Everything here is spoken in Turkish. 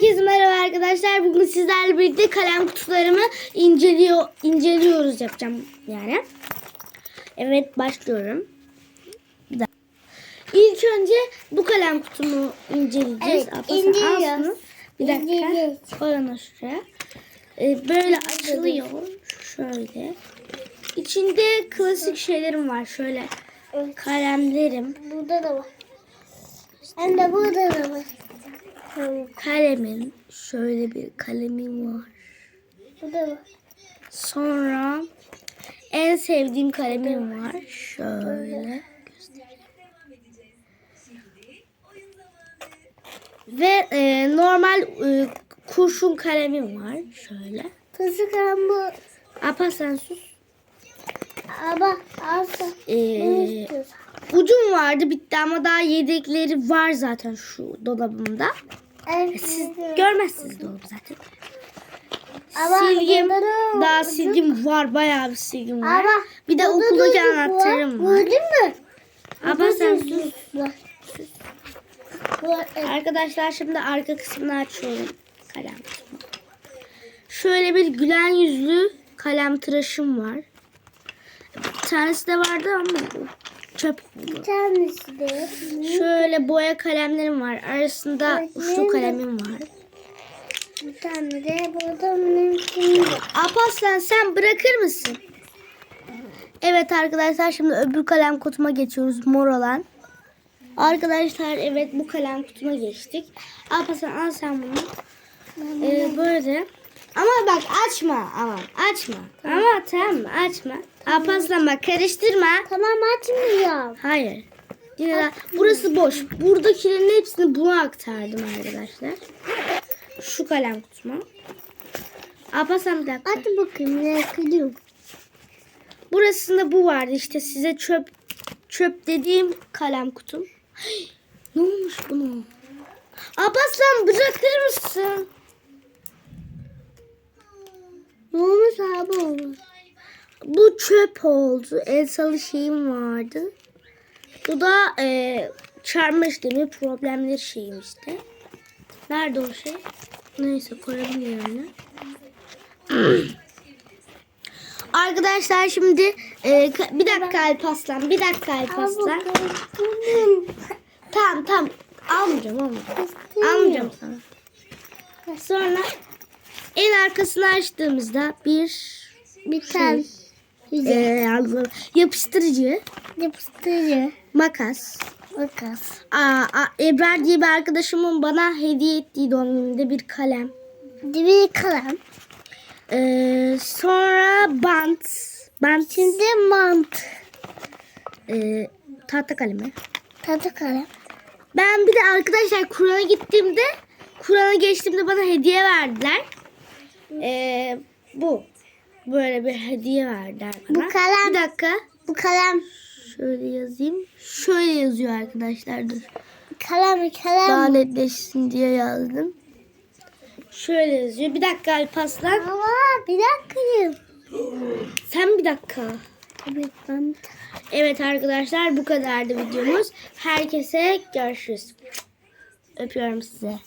Herkese merhaba arkadaşlar. Bugün sizlerle birlikte kalem kutularımı inceliyor inceliyoruz yapacağım yani. Evet başlıyorum. Bir. İlk önce bu kalem kutumu inceleyeceğiz. Evet, al inceliyoruz. Bir dakika. İnceliyoruz. Koy onu şuraya. Ee, böyle açılıyor. Şöyle. İçinde klasik şeylerim var. Şöyle kalemlerim. Burada da var. Hem de burada da var. Kalemim. Şöyle bir kalemim var. Burada var. Sonra en sevdiğim kalemim var. Şöyle. Ve e, normal e, kurşun kalemim var. Şöyle. Kızı kalem bu. Alparslan sus. Ama alsa. E, istiyorsun? ucum vardı bitti ama daha yedekleri var zaten şu dolabımda. Siz görmezsiniz dolabı zaten. Ama silgim daha silgim var bayağı bir silgim var. Ama bir de okuldaki anahtarım var. Gördün mü? Ama sen sus. Arkadaşlar şimdi arka kısmını açıyorum. Kalem. Şöyle bir gülen yüzlü kalem tıraşım var. Bir tanesi de vardı ama çöp Bir tanesi de. Şöyle boya kalemlerim var. Arasında uçlu kalemim var. Bir tane de burada mümkün Alparslan sen bırakır mısın? Evet arkadaşlar şimdi öbür kalem kutuma geçiyoruz mor olan. Arkadaşlar evet bu kalem kutuma geçtik. Alparslan al sen bunu. Ee, böyle. Bak açma ama açma. Ama tamam mı? açma. Alparslan bak karıştırma. Tamam açmıyorum. Hayır. Yine burası boş. Buradakilerin hepsini buna aktardım arkadaşlar. Şu kalem kutuma. Bir dakika. Hadi bakayım ne kılıyorum. Burasında bu vardı işte size çöp çöp dediğim kalem kutum. ne olmuş bunu? Alparslan bırakır mısın? Ne olmuş abi olmuş. Bu çöp oldu. El salı şeyim vardı. Bu da e, çarmıh demir problemleri şeyim işte. Nerede o şey? Neyse koyalım yerine. Arkadaşlar şimdi e, bir dakika Alpaslan, bir dakika Alpaslan. Tamam tamam almayacağım almayacağım. Almayacağım sana. Sonra en arkasını açtığımızda bir Bir tane e, yapıştırıcı, yapıştırıcı. makas. Makas. Aa, a, Ebrar diye bir arkadaşımın bana hediye ettiği doğum gününde bir kalem. Bir kalem. Ee, sonra bant. Bant Şimdi mant. e, tahta kalemi. Tadı kalem. Ben bir de arkadaşlar Kur'an'a gittiğimde Kur'an'a geçtiğimde bana hediye verdiler. Ee, bu. Böyle bir hediye verdiler bana. Bu kalem. Bir dakika. Bu kalem. Şöyle yazayım. Şöyle yazıyor arkadaşlar. Dur. Kalem kalem. Daha netleşsin diye yazdım. Şöyle yazıyor. Bir dakika Alpaslan. Ama bir dakikayım. Sen bir dakika. Evet ben Evet arkadaşlar bu kadardı videomuz. Herkese görüşürüz. Öpüyorum size.